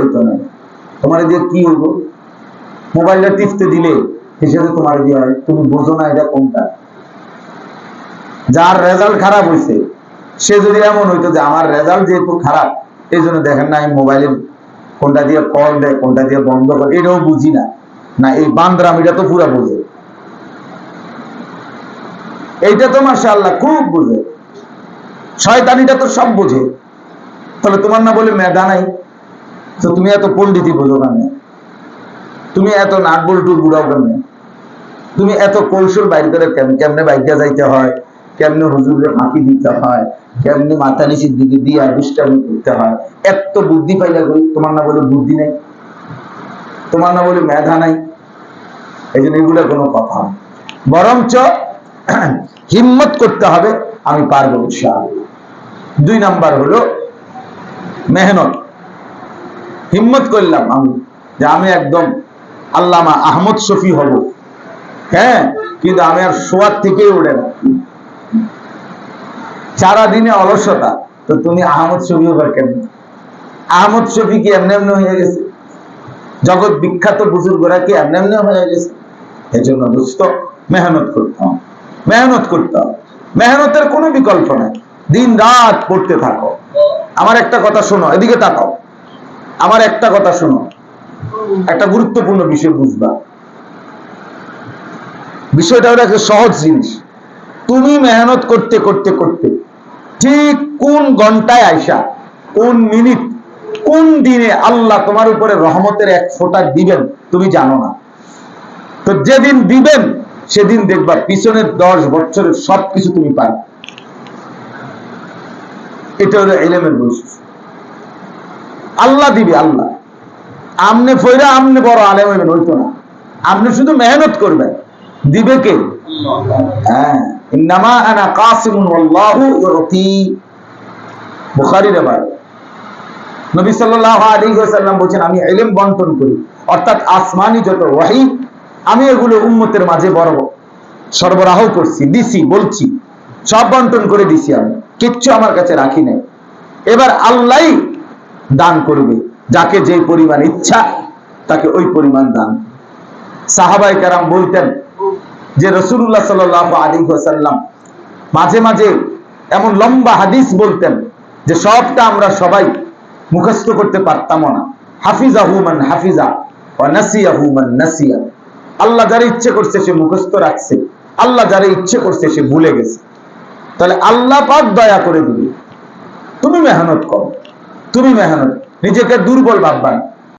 হইতো না তোমার? দিয়ে কি হইব? মোবাইলটা টিপতে দিলে হিসেবে তোমার দিয়ে হয়, তুমি বোঝো না এটা কোনটা। যার রেজাল্ট খারাপ হয়েছে সে যদি এমন হইতো যে আমার রেজাল্ট যেহেতু খারাপ, এই জন্য দেখেন না আমি মোবাইলের কোনটা দিয়ে কল দেয়, কোনটা দিয়ে বন্ধ করে, এটাও বুঝি না। না, এই বান্দরাম এটা তো পুরা বোঝে। এইটা তো মাসা খুব বোঝে। শয়তানিটা তো সব বোঝে। তাহলে তোমার না বলে মেধা নাই? তো তুমি এত পন্ডিতি বোঝো কেন? তুমি এত নাট বল্টু বুড়াও কেন? তুমি এত কৌশল বাইর করে কেম- কেমনে বাইকে যাইতে হয়? কেমনে হুজুরে ফাঁকি দিতে হয়? কেমনে মাথা নিচের দিকে দিয়ে দুষ্টামি করতে হয়? এত বুদ্ধি পাইলে কই? তোমার না বলে বুদ্ধি নেই? তোমার না বলে মেধা নাই? এই জন্য এগুলো কোনো কথা। বরঞ্চ হিম্মত করতে হবে, আমি পারব দুই নাম্বার হলো মেহনত। হিম্মত করলাম আমি যে আমি একদম আল্লামা আহমদ শফি হব। হ্যাঁ কিন্তু আমি আর শোয়ার থেকেই উঠে না। সারাদিনে অলসতা, তো তুমি আহমদ শফি হবার কেন? আহমদ শফি কি এমনি এমনি হয়ে গেছে? জগৎ বিখ্যাত বুজুর্গরা কি এমনি এমনি হয়ে গেছে? এই জন্য দোস্ত, মেহনত করতে হবে। মেহনত করতে হবে। মেহনতের কোনো বিকল্প নাই। দিন রাত পড়তে থাকো। আমার একটা কথা শোনো, এদিকে তাকাও। আমার একটা কথা শোনো। একটা গুরুত্বপূর্ণ বিষয় বুঝবা। বিষয়টা হলো একটা সহজ জিনিস। তুমি মেহনত করতে করতে করতে ঠিক কোন ঘন্টায় আইসা, কোন মিনিট, কোন দিনে আল্লাহ তোমার উপরে রহমতের এক ফোঁটা দিবেন, তুমি জানো না। তো যেদিন দিবেন, সেদিন দেখবা পিছনের দশ বছরের সব কিছু তুমি পাবে। এটা হলো এলেমের বৈশিষ্ট্য। আল্লাহ দিবে, আল্লাহ। আমনে ফইরা, আমনে বড় আলেম হইবেন হইতো না। আপনি শুধু মেহনত করবেন। দিবে কে? হ্যাঁ। নবী আমি বন্টন করি। অর্থাৎ যত আমি মাঝে সরবরাহ করছি, দিছি, বলছি। সব বন্টন করে দিছি আমি। কিচ্ছু আমার কাছে রাখি নাই। এবার আল্লাহই দান করবে, যাকে যে পরিমাণ ইচ্ছা তাকে ওই পরিমাণ দান। সাহাবাই কারাম বলতেন যে রসুল্লাহ সাল আলী সাল্লাম মাঝে মাঝে এমন লম্বা হাদিস বলতেন যে সবটা আমরা সবাই মুখস্থ করতে পারতাম না। হাফিজা হুমান হাফিজা নাসিয়া হুমান নাসিয়া। আল্লাহ যারা ইচ্ছে করছে সে মুখস্থ রাখছে, আল্লাহ যারা ইচ্ছে করছে সে ভুলে গেছে। তাহলে আল্লাহ পাক দয়া করে দিবে। তুমি মেহনত করো। তুমি মেহনত নিজেকে দুর্বল ভাববা না।